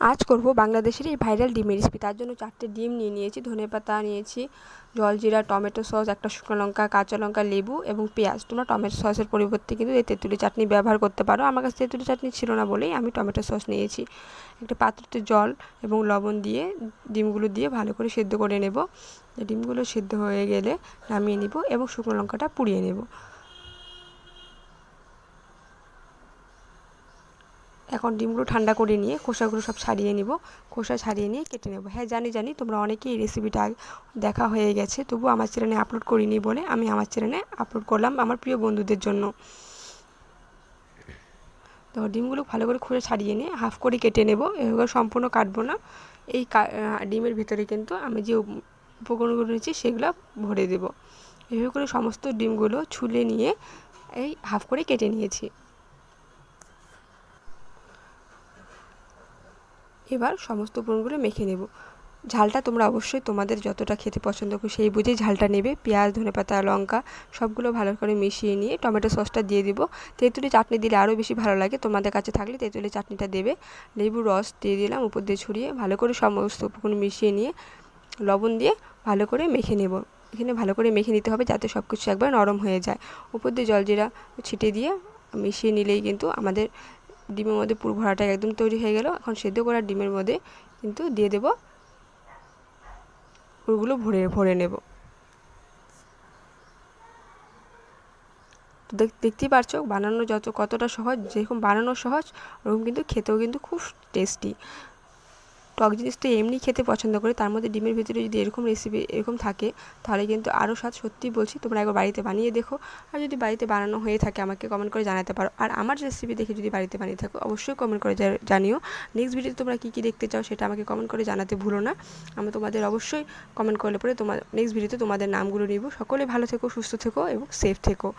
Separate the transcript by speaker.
Speaker 1: আজ করব বাংলাদেশের এই ভাইরাল ডিমের রেসিপি তার জন্য চারটে ডিম নিয়ে নিয়েছি ধনেপাতা নিয়েছি জলজিরা টমেটো সস, একটা শুকনো লঙ্কা, কাঁচা লঙ্কা, লেবু এবং পেঁয়াজ। তোমরা টমেটো সসের পরিবর্তে কিন্তু এই তেঁতুলি চাটনি ব্যবহার করতে পারো। আমার কাছে তেঁতুলি চাটনি ছিল না বলেই আমি টমেটো সস নিয়েছি। একটা পাত্রতে জল এবং লবণ দিয়ে ডিমগুলো দিয়ে ভালো করে সেদ্ধ করে নেব। ডিমগুলো সেদ্ধ হয়ে গেলে নামিয়ে নিব এবং শুকনো লঙ্কাটা পুড়িয়ে নেব। এখন ডিমগুলো ঠান্ডা করে নিয়ে খোসাগুলো সব ছাড়িয়ে নিব। খোসা ছাড়িয়ে নিয়ে কেটে নেব। হ্যাঁ জানি জানি তোমরা অনেকেই এই রেসিপিটা দেখা হয়ে গেছে তবু আমার চ্যানেলে আপলোড করিনি বলে আমি আমার চ্যানেলে আপলোড করলাম আমার প্রিয় বন্ধুদের জন্য। তো ডিমগুলো ভালো করে খুঁড়ে ছাড়িয়ে নিয়ে হাফ করে কেটে নেব এবার সম্পূর্ণ কাটবো না। এই ডিমের ভিতরে কিন্তু আমি যে উপকরণগুলো নিয়েছি সেগুলো ভরে দেব। এভাবে করে সমস্ত ডিমগুলো ছুলে নিয়ে এই হাফ করে কেটে নিয়েছি। এবার সমস্ত উপকরণগুলো মেখে নেব। ঝালটা তোমরা অবশ্যই তোমাদের যতটা খেতে পছন্দ করো সেই বুঝেই ঝালটা নেবে। পেঁয়াজ, ধনেপাতা, লঙ্কা সবগুলো ভালো করে মিশিয়ে নিয়ে টমেটো সসটা দিয়ে দিব। তেঁতুলি চাটনি দিলে আরও বেশি ভালো লাগে। তোমাদের কাছে থাকলে তেঁতুলি চাটনিটা দেবে। লেবুর রস দিয়ে দিলাম উপর দিয়ে ছড়িয়ে ভালো করে সমস্ত উপকরণ মিশিয়ে নিয়ে লবণ দিয়ে ভালো করে মেখে নেব। এখানে ভালো করে মেখে নিতে হবে যাতে সব কিছু একবার নরম হয়ে যায়। উপর দিয়ে জলজিরা ছিটে দিয়ে মিশিয়ে নিলেই কিন্তু আমাদের ডিমের মধ্যে পুরো ভরাটা একদম তৈরি হয়ে গেল। এখন সেদ্ধ করা ডিমের মধ্যে কিন্তু দিয়ে দেব পুরোগুলো ভরে ভরে নেব। তো দেখতেই পারছ বানানো যত, কতটা সহজ, যেরকম বানানো সহজ, ওরকম কিন্তু খেতেও কিন্তু খুব টেস্টি। টক জিনিস তো এমনি খেতে পছন্দ করে, তার মধ্যে ডিমের ভিতরে যদি এরকম রেসিপি এরকম থাকে, তাহলে কিন্তু আরও স্বাদ সত্যিই বলছি, তোমরা একবার বাড়িতে বানিয়ে দেখো। আর যদি বাড়িতে বানানো হয়ে থাকে, আমাকে কমেন্ট করে জানাতে পারো। আর আমার রেসিপি দেখে যদি বাড়িতে বানিয়ে থাকো, অবশ্যই কমেন্ট করে জানিও। নেক্সট ভিডিওতে তোমরা কী কী দেখতে চাও, সেটা আমাকে কমেন্ট করে জানাতে ভুলো না। আমি তোমাদের অবশ্যই কমেন্ট করলে পরে তোমার নেক্সট ভিডিওতে তোমাদের নামগুলো নিব। সকলে ভালো থেকো, সুস্থ থেকো এবং সেফ থেকো।